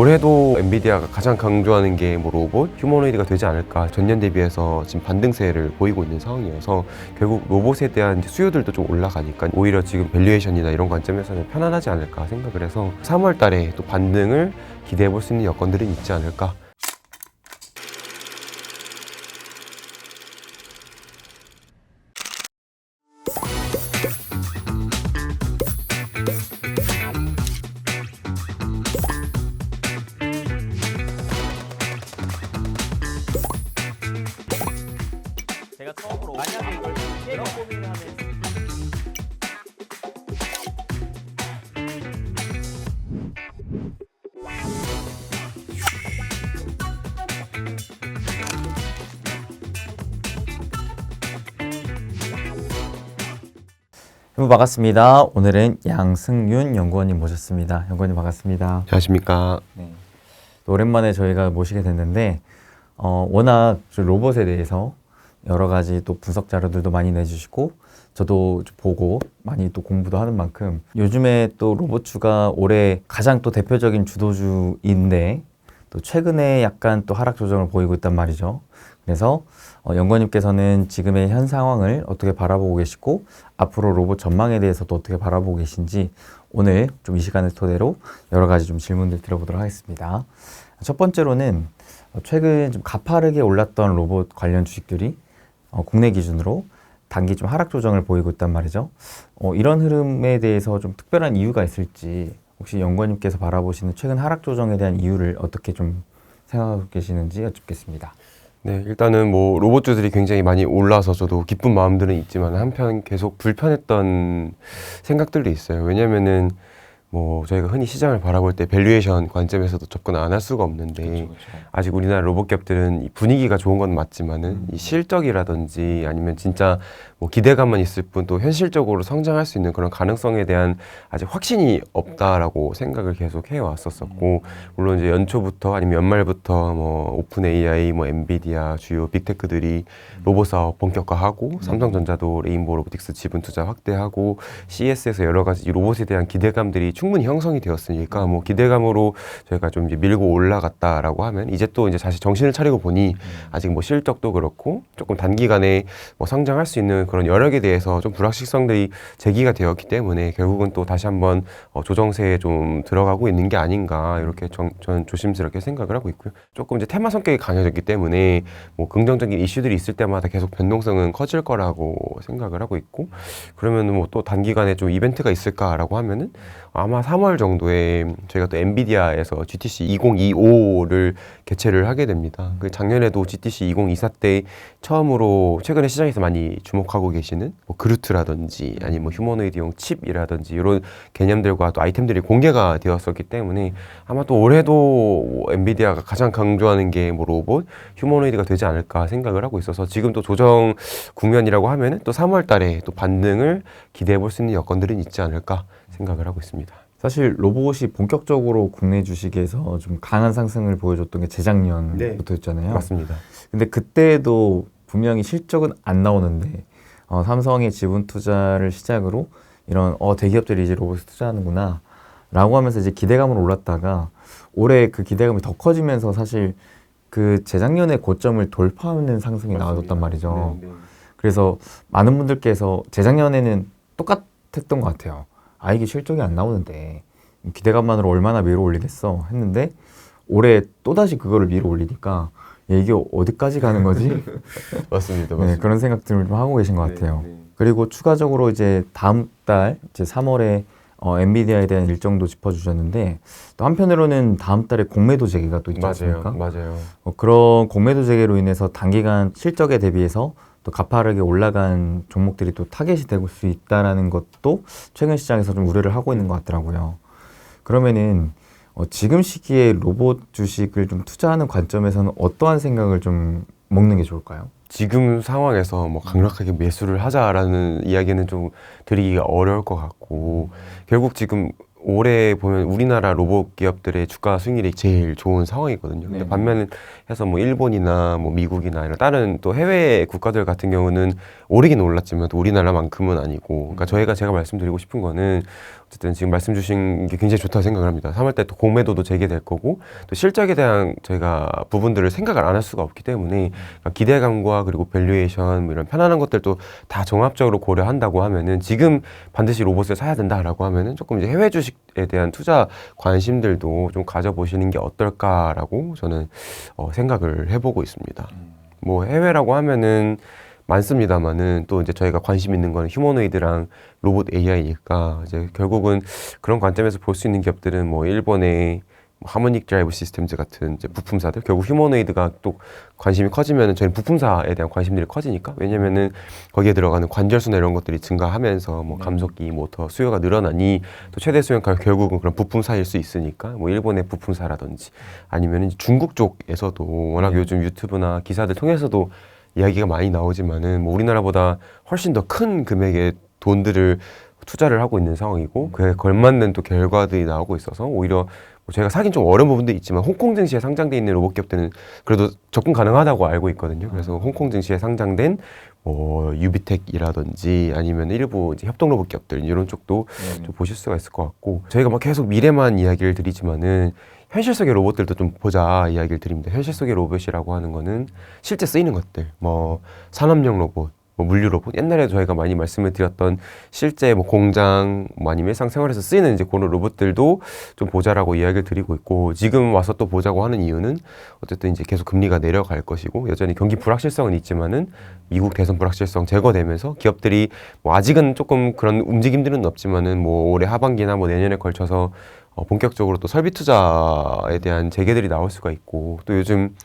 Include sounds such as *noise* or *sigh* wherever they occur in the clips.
올해도 엔비디아가 가장 강조하는 게 뭐 로봇, 휴머노이드가 되지 않을까. 전년 대비해서 지금 반등세를 보이고 있는 상황이어서 결국 로봇에 대한 수요들도 좀 올라가니까 오히려 지금 밸류에이션이나 이런 관점에서는 편안하지 않을까 생각을 해서 3월 달에 또 반등을 기대해 볼 수 있는 여건들은 있지 않을까 여러분 반갑습니다. 오늘은 양승윤 연구원님 모셨습니다. 연구원님 반갑습니다. 안녕하십니까 네. 또 오랜만에 저희가 모시게 됐는데 어, 워낙 저 로봇에 대해서 여러 가지 또 분석 자료들도 많이 내주시고 저도 좀 보고 많이 또 공부도 하는 만큼 요즘에 또 로봇주가 올해 가장 또 대표적인 주도주인데 또 최근에 약간 또 하락 조정을 보이고 있단 말이죠. 그래서 어, 연구원님께서는 지금의 현 상황을 어떻게 바라보고 계시고 앞으로 로봇 전망에 대해서도 어떻게 바라보고 계신지 오늘 좀 이 시간을 토대로 여러 가지 좀 질문들 드려보도록 하겠습니다. 첫 번째로는 어, 최근 좀 가파르게 올랐던 로봇 관련 주식들이 어, 국내 기준으로 단기 좀 하락 조정을 보이고 있단 말이죠. 어, 이런 흐름에 대해서 좀 특별한 이유가 있을지 혹시 연구원님께서 바라보시는 최근 하락 조정에 대한 이유를 어떻게 좀 생각하고 계시는지 여쭙겠습니다. 네, 일단은 뭐 로봇주들이 굉장히 많이 올라서 저도 기쁜 마음들은 있지만 한편 계속 불편했던 생각들도 있어요. 왜냐면은 뭐 저희가 흔히 시장을 바라볼 때 밸류에이션 관점에서도 접근 안 할 수가 없는데 아직 우리나라 로봇 기업들은 이 분위기가 좋은 건 맞지만은 이 실적이라든지 아니면 진짜 뭐 기대감만 있을 뿐 또 현실적으로 성장할 수 있는 그런 가능성에 대한 아직 확신이 없다라고 생각을 계속 해 왔었었고 물론 이제 연초부터 아니면 연말부터 뭐 오픈 AI, 뭐 엔비디아 주요 빅테크들이 로봇 사업 본격화하고 삼성전자도 레인보우 로보틱스 지분 투자 확대하고 CES에서 여러 가지 이 로봇에 대한 기대감들이 충분히 형성이 되었으니까 뭐 기대감으로 저희가 좀 이제 밀고 올라갔다라고 하면 이제 또 이제 다시 정신을 차리고 보니 아직 뭐 실적도 그렇고 조금 단기간에 뭐 성장할 수 있는 그런 여력에 대해서 좀 불확실성들이 제기가 되었기 때문에 결국은 또 다시 한번 어, 조정세에 좀 들어가고 있는 게 아닌가 이렇게 정, 저는 조심스럽게 생각을 하고 있고요. 조금 이제 테마 성격이 강해졌기 때문에 뭐 긍정적인 이슈들이 있을 때마다 계속 변동성은 커질 거라고 생각을 하고 있고 그러면은 뭐또 단기간에 좀 이벤트가 있을까라고 하면은 아마 3월 정도에 저희가 또 엔비디아에서 GTC 2025를 개최를 하게 됩니다. 그 작년에도 GTC 2024 때 처음으로 최근에 시장에서 많이 주목하고 계시는 뭐 그루트라든지 아니면 뭐 휴머노이드용 칩이라든지 이런 개념들과 또 아이템들이 공개가 되었었기 때문에 아마 또 올해도 엔비디아가 가장 강조하는 게 뭐 로봇, 휴머노이드가 되지 않을까 생각을 하고 있어서 지금 또 조정 국면이라고 하면은 또 3월 달에 또 반등을 기대해 볼 수 있는 여건들은 있지 않을까 생각을 하고 있습니다. 사실 로봇이 본격적으로 국내 주식에서 좀 강한 상승을 보여줬던 게 재작년부터였잖아요. 맞습니다. 근데 그때도 분명히 실적은 안 나오는데 어, 삼성의 지분 투자를 시작으로 이런 어, 대기업들이 이제 로봇에 투자하는구나 라고 하면서 이제 기대감으로 올랐다가 올해 그 기대감이 더 커지면서 사실 그 재작년의 고점을 돌파하는 상승이 나와줬단 말이죠. 네, 네. 그래서 많은 분들께서 재작년에는 똑같았던 것 같아요. 아 이게 실적이 안 나오는데 기대감만으로 얼마나 밀어 올리겠어 했는데 올해 또 다시 그거를 밀어 올리니까 야, 이게 어디까지 가는 거지? *laughs* 맞습니다. 네, 맞습니다. 그런 생각들을 좀 하고 계신 것 네, 같아요. 네. 그리고 추가적으로 이제 다음 달 이제 3월에 어, 엔비디아에 대한 일정도 짚어주셨는데 또 한편으로는 다음 달에 공매도 재개가 또 있지 맞아요, 않습니까? 맞아요. 어, 그런 공매도 재개로 인해서 단기간 실적에 대비해서 또 가파르게 올라간 종목들이 또 타겟이 될 수 있다라는 것도 최근 시장에서 좀 우려를 하고 있는 것 같더라고요. 그러면은 어, 지금 시기에 로봇 주식을 좀 투자하는 관점에서는 어떠한 생각을 좀 먹는 게 좋을까요? 지금 상황에서 뭐 강력하게 매수를 하자라는 이야기는 좀 드리기가 어려울 것 같고 결국 지금 올해 보면 우리나라 로봇 기업들의 주가 수익률이 제일 좋은 상황이거든요. 근데 네. 반면에 해서 뭐 일본이나 뭐 미국이나 이런 다른 또 해외 국가들 같은 경우는 오르긴 올랐지만 또 우리나라만큼은 아니고 그러니까 저희가 제가 말씀드리고 싶은 거는 어쨌든 지금 말씀 주신 게 굉장히 좋다고 생각을 합니다. 3월 때 또 공매도도 재개될 거고 또 실적에 대한 저희가 부분들을 생각을 안 할 수가 없기 때문에 그러니까 기대감과 그리고 밸류에이션 뭐 이런 편안한 것들도 다 종합적으로 고려한다고 하면은 지금 반드시 로봇을 사야 된다라고 하면은 조금 이제 해외 주식에 대한 투자 관심들도 좀 가져보시는 게 어떨까라고 저는 어, 생각을 해보고 있습니다. 뭐 해외라고 하면은 많습니다만은 또 이제 저희가 관심 있는 건 휴머노이드랑 로봇 AI니까 이제 결국은 그런 관점에서 볼 수 있는 기업들은 뭐 일본의 뭐 하모닉 드라이브 시스템즈 같은 이제 부품사들? 결국 휴머노이드가 또 관심이 커지면은 저희는 부품사에 대한 관심들이 커지니까 왜냐면은 거기에 들어가는 관절수나 이런 것들이 증가하면서 뭐 감속기 모터 수요가 늘어나니 또 최대 수요가 결국은 그런 부품사일 수 있으니까 뭐 일본의 부품사라든지 아니면 이제 중국 쪽에서도 워낙 요즘 유튜브나 기사들 통해서도 이야기가 많이 나오지만은 뭐 우리나라보다 훨씬 더 큰 금액의 돈들을 투자를 하고 있는 상황이고 그에 걸맞는 또 결과들이 나오고 있어서 오히려 뭐 저희가 사긴 좀 어려운 부분도 있지만 홍콩 증시에 상장돼 있는 로봇 기업들은 그래도 접근 가능하다고 알고 있거든요. 그래서 홍콩 증시에 상장된 뭐 유비텍이라든지 아니면 일부 이제 협동 로봇 기업들 이런 쪽도 좀 보실 수가 있을 것 같고 저희가 막 계속 미래만 이야기를 드리지만은 현실 속의 로봇들도 좀 보자 이야기를 드립니다. 현실 속의 로봇이라고 하는 거는 실제 쓰이는 것들, 뭐 산업용 로봇, 뭐 물류 로봇. 옛날에 저희가 많이 말씀을 드렸던 실제 뭐 공장, 뭐 아니면 일상생활에서 쓰이는 이제 그런 로봇들도 좀 보자라고 이야기를 드리고 있고 지금 와서 또 보자고 하는 이유는 어쨌든 이제 계속 금리가 내려갈 것이고 여전히 경기 불확실성은 있지만은 미국 대선 불확실성 제거되면서 기업들이 뭐 아직은 조금 그런 움직임들은 없지만은 뭐 올해 하반기나 뭐 내년에 걸쳐서 어, 본격적으로 또 설비 투자에 대한 재개들이 나올 수가 있고 또 요즘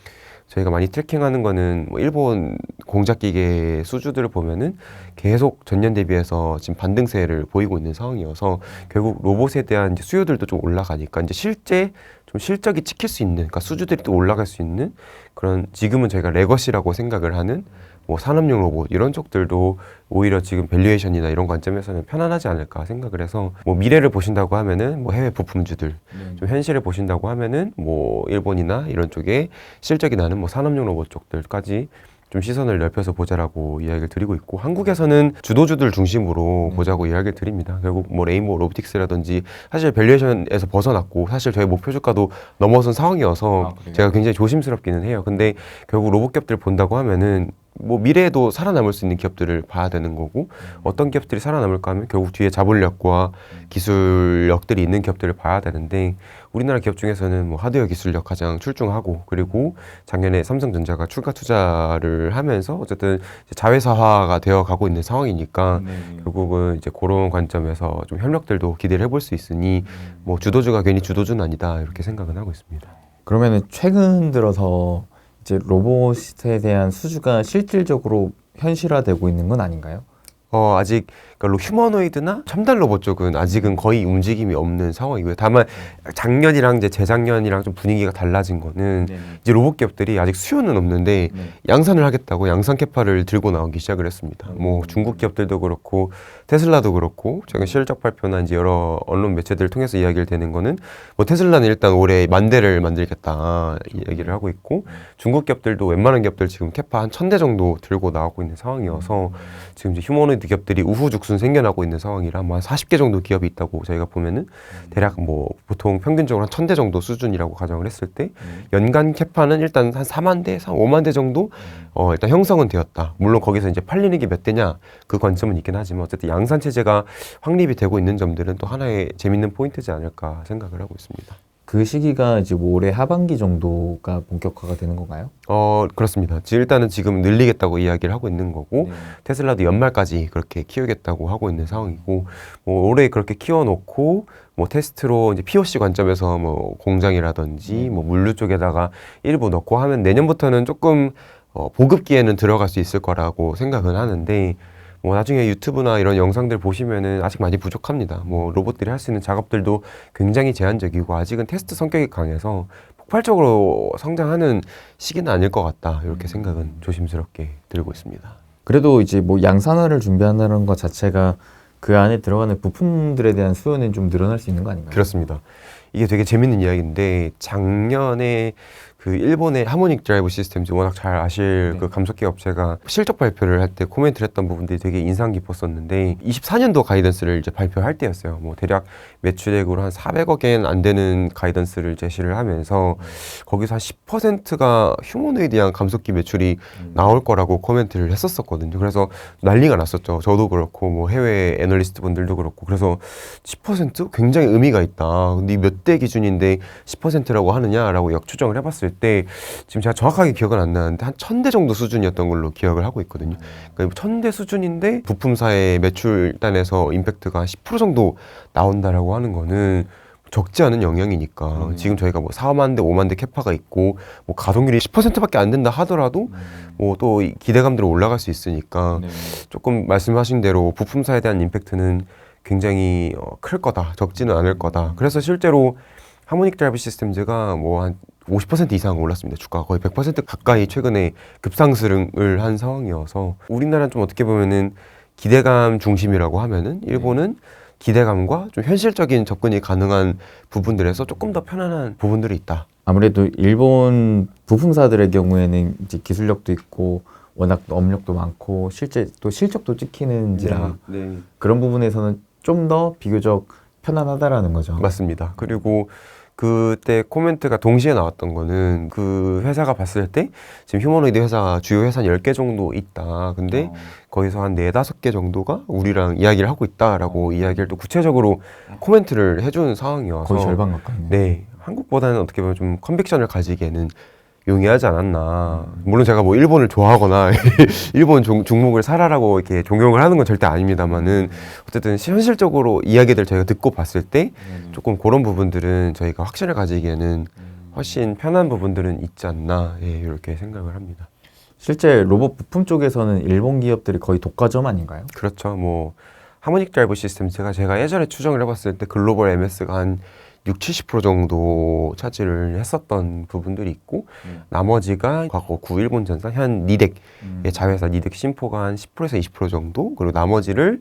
저희가 많이 트래킹하는 거는 뭐 일본 공작 기계 수주들을 보면은 계속 전년 대비해서 지금 반등세를 보이고 있는 상황이어서 결국 로봇에 대한 이제 수요들도 좀 올라가니까 이제 실제 좀 실적이 찍힐 수 있는 그러니까 수주들이 또 올라갈 수 있는 그런 지금은 저희가 레거시라고 생각을 하는 뭐 산업용 로봇 이런 쪽들도 오히려 지금 밸류에이션이나 이런 관점에서는 편안하지 않을까 생각을 해서 뭐 미래를 보신다고 하면은 뭐 해외 부품주들 좀 현실을 보신다고 하면은 뭐 일본이나 이런 쪽에 실적이 나는 뭐 산업용 로봇 쪽들까지 좀 시선을 넓혀서 보자라고 이야기를 드리고 있고 한국에서는 주도주들 중심으로 보자고 이야기를 드립니다. 결국 뭐 레인보우 로보틱스라든지 사실 밸류에이션에서 벗어났고 사실 저희 목표 주가도 넘어선 상황이어서 아? 제가 굉장히 조심스럽기는 해요. 근데 결국 로봇 기업들 본다고 하면은 뭐 미래에도 살아남을 수 있는 기업들을 봐야 되는 거고 어떤 기업들이 살아남을까 하면 결국 뒤에 자본력과 기술력들이 있는 기업들을 봐야 되는데 우리나라 기업 중에서는 뭐 하드웨어 기술력 가장 출중하고 그리고 작년에 삼성전자가 출가 투자를 하면서 어쨌든 자회사화가 되어 가고 있는 상황이니까 결국은 이제 그런 관점에서 좀 협력들도 기대를 해볼 수 있으니 뭐 주도주가 괜히 주도주는 아니다 이렇게 생각은 하고 있습니다. 그러면은 최근 들어서 이제 로봇에 대한 수주가 실질적으로 현실화되고 있는 건 아닌가요? 어, 아직 그러니까 휴머노이드나 첨단 로봇 쪽은 아직은 거의 움직임이 없는 상황이고요. 다만 작년이랑 이제 재작년이랑 좀 분위기가 달라진 거는 이제 로봇 기업들이 아직 수요는 없는데 네. 양산을 하겠다고 양산 캐파를 들고 나오기 시작을 했습니다. 뭐 중국 기업들도 그렇고 테슬라도 그렇고 최근 실적 발표나 이제 여러 언론 매체들을 통해서 이야기를 되는 거는 뭐 테슬라는 일단 올해 만 대를 만들겠다 이 얘기를 하고 있고 중국 기업들도 웬만한 기업들 지금 캐파 한 천 대 정도 들고 나오고 있는 상황이어서 지금 이제 휴머노이드 기업들이 우후죽순 생겨나고 있는 상황이라 뭐 한 40개 정도 기업이 있다고 저희가 보면은 대략 뭐 보통 평균적으로 한천대 정도 수준이라고 가정을 했을 때 연간 캐파는 일단 한 4만 대, 5만 대 정도? 어 일단 형성은 되었다. 물론 거기서 이제 팔리는 게 몇 대냐? 그 관점은 있긴 하지만 어쨌든 양산 체제가 확립이 되고 있는 점들은 또 하나의 재밌는 포인트지 않을까 생각을 하고 있습니다. 그 시기가 이제 뭐 올해 하반기 정도가 본격화가 되는 건가요? 어 그렇습니다. 지- 일단은 지금 늘리겠다고 이야기를 하고 있는 거고 테슬라도 연말까지 그렇게 키우겠다고 하고 있는 상황이고 뭐 올해 그렇게 키워놓고 뭐 테스트로 이제 POC 관점에서 뭐 공장이라든지 뭐 물류 쪽에다가 일부 넣고 하면 내년부터는 조금 어, 보급기에는 들어갈 수 있을 거라고 생각은 하는데 뭐 나중에 유튜브나 이런 영상들 보시면은 아직 많이 부족합니다. 뭐 로봇들이 할 수 있는 작업들도 굉장히 제한적이고 아직은 테스트 성격이 강해서 폭발적으로 성장하는 시기는 아닐 것 같다 이렇게 생각은 조심스럽게 들고 있습니다. 그래도 이제 뭐 양산화를 준비한다는 것 자체가 그 안에 들어가는 부품들에 대한 수요는 좀 늘어날 수 있는 거 아닌가요? 그렇습니다. 이게 되게 재밌는 이야기인데 작년에 그 일본의 하모닉 드라이브 시스템즈 워낙 잘 아실 네. 그 감속기 업체가 실적 발표를 할 때 코멘트를 했던 부분들이 되게 인상 깊었었는데 24년도 가이던스를 이제 발표할 때였어요. 뭐 대략 매출액으로 한 400억엔 안 되는 가이던스를 제시를 하면서 거기서 한 10%가 휴머노이드한 감속기 매출이 나올 거라고 코멘트를 했었었거든요. 그래서 난리가 났었죠. 저도 그렇고 뭐 해외 애널리스트 분들도 그렇고 그래서 10% 굉장히 의미가 있다. 근데 몇 대 기준인데 10%라고 하느냐라고 역추정을 해봤을 때 지금 제가 정확하게 기억은 안 나는데 한 1000대 정도 수준이었던 걸로 기억을 하고 있거든요. 그러니까 1000대 수준인데 부품사의 매출단에서 임팩트가 한 10% 정도 나온다라고 하는 거는 적지 않은 영향이니까 그러네요. 지금 저희가 뭐 4만 대, 5만 대 캐파가 있고 뭐 가동률이 10%밖에 안 된다 하더라도 뭐또 기대감대로 올라갈 수 있으니까 네. 조금 말씀하신 대로 부품사에 대한 임팩트는 굉장히 어, 클 거다. 적지는 않을 거다. 그래서 실제로 하모닉 드라이브 시스템즈가 뭐 한 50% 이상 올랐습니다. 주가가 거의 100% 가까이 최근에 급상승을 한 상황이어서 우리나라는 좀 어떻게 보면은 기대감 중심이라고 하면은 일본은 기대감과 좀 현실적인 접근이 가능한 부분들에서 조금 더 편안한 부분들이 있다. 아무래도 일본 부품사들의 경우에는 이제 기술력도 있고 워낙 또 업력도 많고 실제 또 실적도 찍히는지라 네. 그런 부분에서는 좀 더 비교적 편안하다라는 거죠. 맞습니다. 그리고 그때 코멘트가 동시에 나왔던 거는 그 회사가 봤을 때 지금 휴머노이드 회사 주요 회사 10개 정도 있다. 근데 거기서 한 네다섯 개 정도가 우리랑 이야기를 하고 있다라고 이야기를 또 구체적으로 코멘트를 해준 상황이어서 거의 절반 가까이네요. 네. 한국보다는 어떻게 보면 좀 컨빅션을 가지기에는 용이하지 않았나. 물론 제가 뭐 일본을 좋아하거나 *laughs* 일본 종, 종목을 사라라고 이렇게 종용을 하는 건 절대 아닙니다만은 어쨌든 시- 현실적으로 이야기들 저희가 듣고 봤을 때 조금 그런 부분들은 저희가 확신을 가지기에는 훨씬 편한 부분들은 있지 않나 예, 이렇게 생각을 합니다. 실제 로봇 부품 쪽에서는 일본 기업들이 거의 독과점 아닌가요? 그렇죠. 뭐 하모닉 드라이브 시스템 제가 제가 예전에 추정을 해봤을 때 글로벌 MS가 한 6, 70% 정도 차지를 했었던 부분들이 있고 음. 나머지가 과거 구일본 전사 현 니덱 의 자회사 니덱 심포가 한 10%에서 20% 정도 그리고 나머지를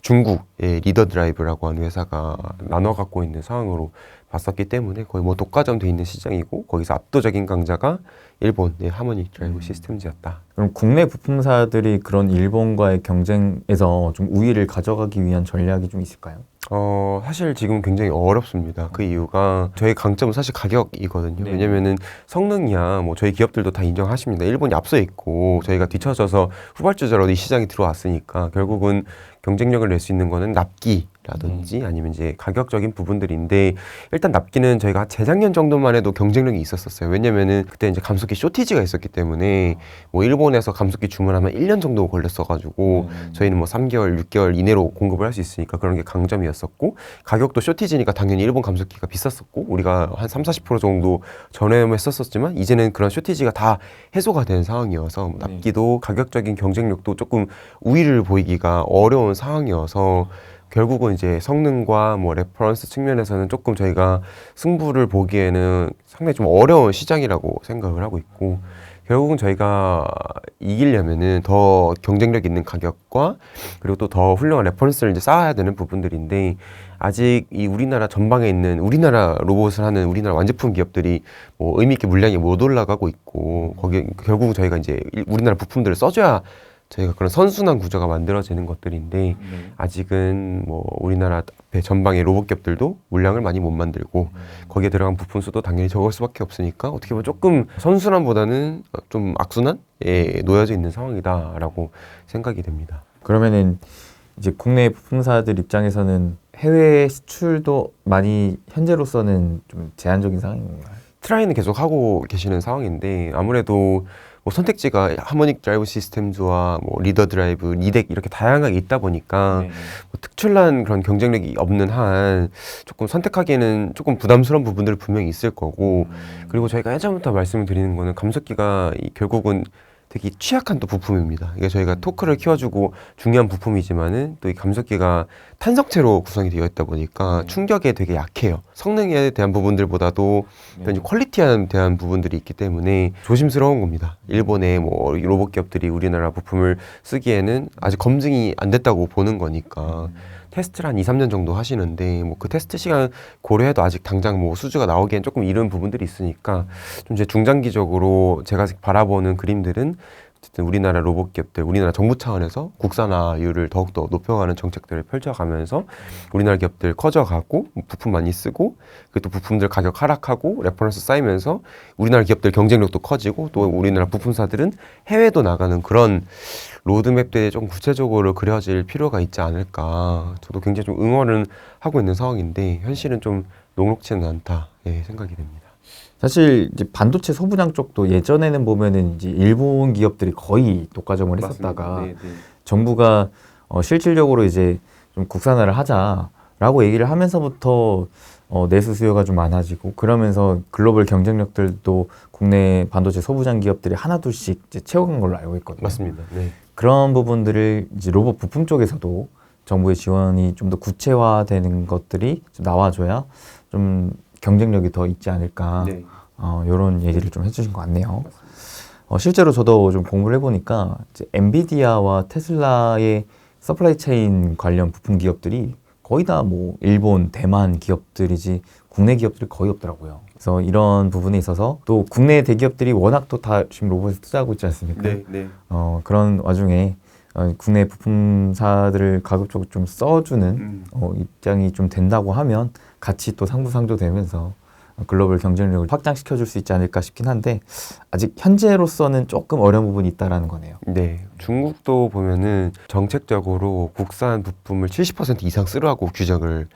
중국의 리더 드라이브라고 하는 회사가 나눠 갖고 있는 상황으로 봤었기 때문에 거의 뭐 독과점 돼 있는 시장이고 거기서 압도적인 강자가 일본의 하모닉 드라이브 시스템즈였다. 그럼 국내 부품사들이 그런 일본과의 경쟁에서 좀 우위를 가져가기 위한 전략이 좀 있을까요? 어, 사실 지금 굉장히 어렵습니다. 그 이유가 저희 강점은 사실 가격이거든요. 네. 왜냐면은 성능이야 뭐 저희 기업들도 다 인정하십니다. 일본이 앞서 있고 저희가 뒤쳐져서 후발주자로 이 시장이 들어왔으니까 결국은 경쟁력을 낼 수 있는 거는 납기 라든지 아니면 이제 가격적인 부분들인데 일단 납기는 저희가 재작년 정도만 해도 경쟁력이 있었었어요. 왜냐면은 그때 이제 감속기 쇼티지가 있었기 때문에 뭐 일본에서 감속기 주문하면 1년 정도 걸렸어 가지고 저희는 뭐 3개월, 6개월 이내로 공급을 할 수 있으니까 그런 게 강점이었었고 가격도 쇼티지니까 당연히 일본 감속기가 비쌌었고 우리가 한 3, 40% 정도 전후했었었지만 이제는 그런 쇼티지가 다 해소가 된 상황이어서 뭐 네. 납기도 가격적인 경쟁력도 조금 우위를 보이기가 어려운 상황이어서 결국은 이제 성능과 뭐 레퍼런스 측면에서는 조금 저희가 승부를 보기에는 상당히 좀 어려운 시장이라고 생각을 하고 있고 결국은 저희가 이기려면은 더 경쟁력 있는 가격과 그리고 또 더 훌륭한 레퍼런스를 이제 쌓아야 되는 부분들인데 아직 이 우리나라 전방에 있는 우리나라 로봇을 하는 우리나라 완제품 기업들이 뭐 의미 있게 물량이 못 올라가고 있고 거기 결국 저희가 이제 일- 우리나라 부품들을 써줘야 저희가 그런 선순환 구조가 만들어지는 것들인데 아직은 뭐 우리나라 앞에 전방의 로봇 기업들도 물량을 많이 못 만들고 거기에 들어간 부품 수도 당연히 적을 수밖에 없으니까 어떻게 보면 조금 선순환보다는 좀 악순환에 놓여져 있는 상황이다라고 생각이 됩니다. 그러면은 이제 국내 부품사들 입장에서는 해외 수출도 많이 현재로서는 좀 제한적인 상황인 건가요? 트라이는 계속 하고 계시는 상황인데 아무래도 뭐 선택지가 하모닉 드라이브 시스템즈와 뭐 리더 드라이브, 리덱 이렇게 다양하게 있다 보니까 네. 뭐 특출난 그런 경쟁력이 없는 한 조금 선택하기에는 조금 부담스러운 부분들이 분명히 있을 거고 그리고 저희가 예전부터 말씀을 드리는 거는 감속기가 이 결국은 되게 취약한 또 부품입니다. 이게 저희가 토크를 키워주고 중요한 부품이지만은 또 이 감속기가 탄성체로 구성이 되어 있다 보니까 충격에 되게 약해요. 성능에 대한 부분들보다도 또 이제 퀄리티에 대한 부분들이 있기 때문에 조심스러운 겁니다. 일본의 뭐 로봇 기업들이 우리나라 부품을 쓰기에는 아직 검증이 안 됐다고 보는 거니까 테스트를 한 2, 3년 정도 하시는데 뭐 그 테스트 시간 고려해도 아직 당장 뭐 수주가 나오기엔 조금 이른 부분들이 있으니까 좀 이제 중장기적으로 제가 바라보는 그림들은 어쨌든 우리나라 로봇 기업들, 우리나라 정부 차원에서 국산화율을 더욱더 높여가는 정책들을 펼쳐가면서 우리나라 기업들 커져가고 부품 많이 쓰고 그또 부품들 가격 하락하고 레퍼런스 쌓이면서 우리나라 기업들 경쟁력도 커지고 또 우리나라 부품사들은 해외도 나가는 그런 로드맵들이 좀 구체적으로 그려질 필요가 있지 않을까. 저도 굉장히 좀 응원을 하고 있는 상황인데 현실은 좀 녹록치는 않다 예, 생각이 됩니다. 사실 이제 반도체 소부장 쪽도 예전에는 보면은 이제 일본 기업들이 거의 독과점을 했었다가 네, 네. 정부가 어, 실질적으로 이제 좀 국산화를 하자라고 얘기를 하면서부터 어, 내수 수요가 좀 많아지고 그러면서 글로벌 경쟁력들도 국내 반도체 소부장 기업들이 하나둘씩 이제 채워간 걸로 알고 있거든요. 맞습니다. 네. 그런 부분들을 이제 로봇 부품 쪽에서도 정부의 지원이 좀 더 구체화되는 것들이 좀 나와줘야 좀 경쟁력이 더 있지 않을까 네. 어, 이런 얘기를 좀 해주신 것 같네요. 어, 실제로 저도 좀 공부를 해보니까 이제 엔비디아와 테슬라의 서플라이 체인 관련 부품 기업들이 거의 다 뭐 일본, 대만 기업들이지 국내 기업들이 거의 없더라고요. 그래서 이런 부분에 있어서 또 국내 대기업들이 워낙 또 다 지금 로봇에 투자하고 있지 않습니까? 네. 네. 어, 그런 와중에 어, 국내 부품사들을 가급적으로 좀 써주는 음. 어, 입장이 좀 된다고 하면 같이 또 상부상조되면서 글로벌 경쟁력을 확장시켜 줄 수 있지 않을까 싶긴 한데 아직 현재로서는 조금 어려운 부분이 있다라는 거네요. 네, 중국도 보면은 정책적으로 국산 부품을 70% 이상 쓰라고 규정을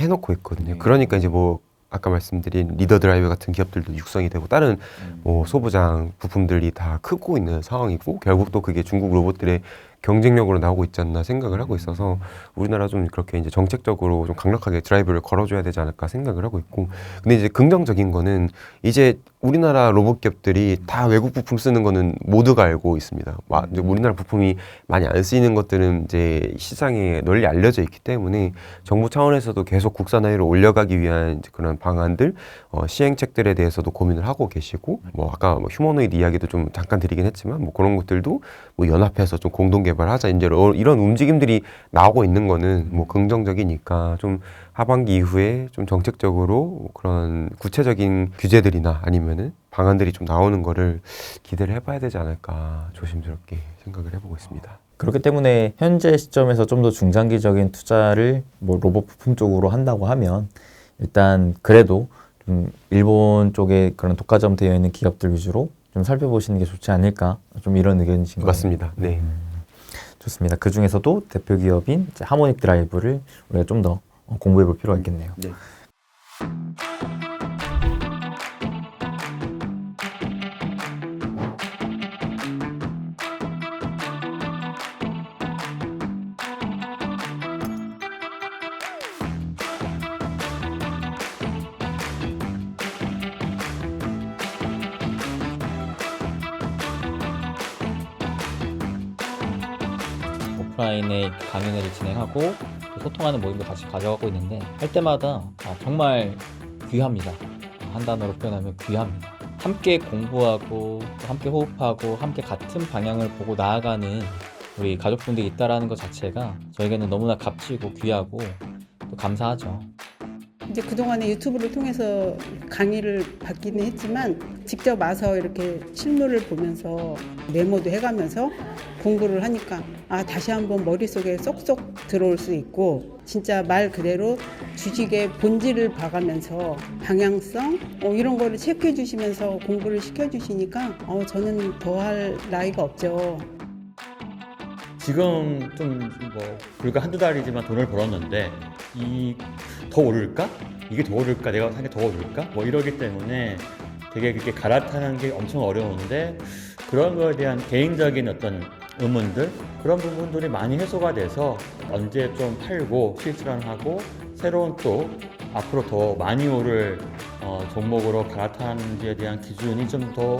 해 놓고 있거든요. 네. 그러니까 이제 뭐 아까 말씀드린 리더 드라이브 같은 기업들도 육성이 되고 다른 뭐 소부장 부품들이 다 크고 있는 상황이고 결국 또 그게 중국 로봇들의 경쟁력으로 나오고 있지 않나 생각을 하고 있어서 우리나라 좀 그렇게 이제 정책적으로 좀 강력하게 드라이브를 걸어줘야 되지 않을까 생각을 하고 있고 근데 이제 긍정적인 거는 이제 우리나라 로봇 기업들이 다 외국 부품 쓰는 거는 모두가 알고 있습니다. 와, 이제 우리나라 부품이 많이 안 쓰이는 것들은 이제 시장에 널리 알려져 있기 때문에 정부 차원에서도 계속 국산화율을 올려가기 위한 그런 방안들, 어, 시행책들에 대해서도 고민을 하고 계시고, 뭐 아까 뭐 휴머노이드 이야기도 좀 잠깐 드리긴 했지만, 뭐 그런 것들도 뭐 연합해서 좀 공동 개발하자 이제 이런 이런 움직임들이 나오고 있는 거는 뭐 긍정적이니까 좀 하반기 이후에 좀 정책적으로 그런 구체적인 규제들이나 아니면은 방안들이 좀 나오는 거를 기대를 해봐야 되지 않을까 조심스럽게 생각을 해보고 있습니다. 그렇기 때문에 현재 시점에서 좀 더 중장기적인 투자를 뭐 로봇 부품 쪽으로 한다고 하면 일단 그래도 좀 일본 쪽에 그런 독과점 되어 있는 기업들 위주로 좀 살펴보시는 게 좋지 않을까 좀 이런 의견이신 것 같습니다. 네. 좋습니다. 그 중에서도 대표 기업인 하모닉 드라이브를 우리가 좀 더 공부해 볼 필요가 있겠네요. 네. 오프라인의 강연회를 진행하고 또 소통하는 모임도 같이 가져가고 있는데 할 때마다 아, 정말 귀합니다. 아, 한 단어로 표현하면 귀합니다. 함께 공부하고 또 함께 호흡하고 함께 같은 방향을 보고 나아가는 우리 가족분들이 있다라는 것 자체가 저에게는 너무나 값지고 귀하고 또 감사하죠. 이제 그동안에 유튜브를 통해서 강의를 받기는 했지만 직접 와서 이렇게 실물을 보면서 메모도 해가면서 공부를 하니까 아 다시 한번 머릿속에 쏙쏙 들어올 수 있고 진짜 말 그대로 주식의 본질을 봐가면서 방향성 어, 이런 거를 체크해 주시면서 공부를 시켜 주시니까 어, 저는 더 할 나이가 없죠. 지금 좀 뭐 불과 한두 달이지만 돈을 벌었는데 이 더 오를까? 이게 더 오를까? 내가 산게더 오를까? 뭐 이러기 때문에 되게 그렇게 갈아타는 게 엄청 어려운데 그런 거에 대한 개인적인 어떤 의문들 그런 부분들이 많이 해소가 돼서 언제 좀 팔고 실질환하고 새로운 또 앞으로 더 많이 오를 어, 종목으로 갈아타는지에 대한 기준이 좀 더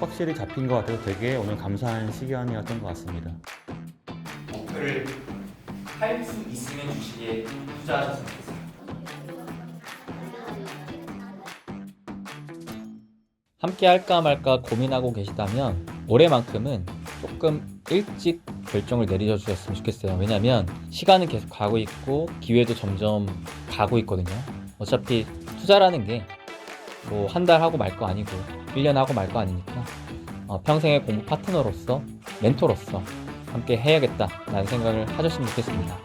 확실히 잡힌 것 같아서 되게 오늘 감사한 시간이었던 것 같습니다. 목표를 할 수 있으면 주식에 투자하셨으면 좋겠습니다. 함께 할까 말까 고민하고 계시다면 올해만큼은 조금 일찍 결정을 내려 주셨으면 좋겠어요. 왜냐면 시간은 계속 가고 있고 기회도 점점 가고 있거든요. 어차피 투자라는 게 뭐 한 달 하고 말 거 아니고 1년 하고 말 거 아니니까 어, 평생의 공부 파트너로서 멘토로서 함께 해야겠다라는 생각을 하셨으면 좋겠습니다.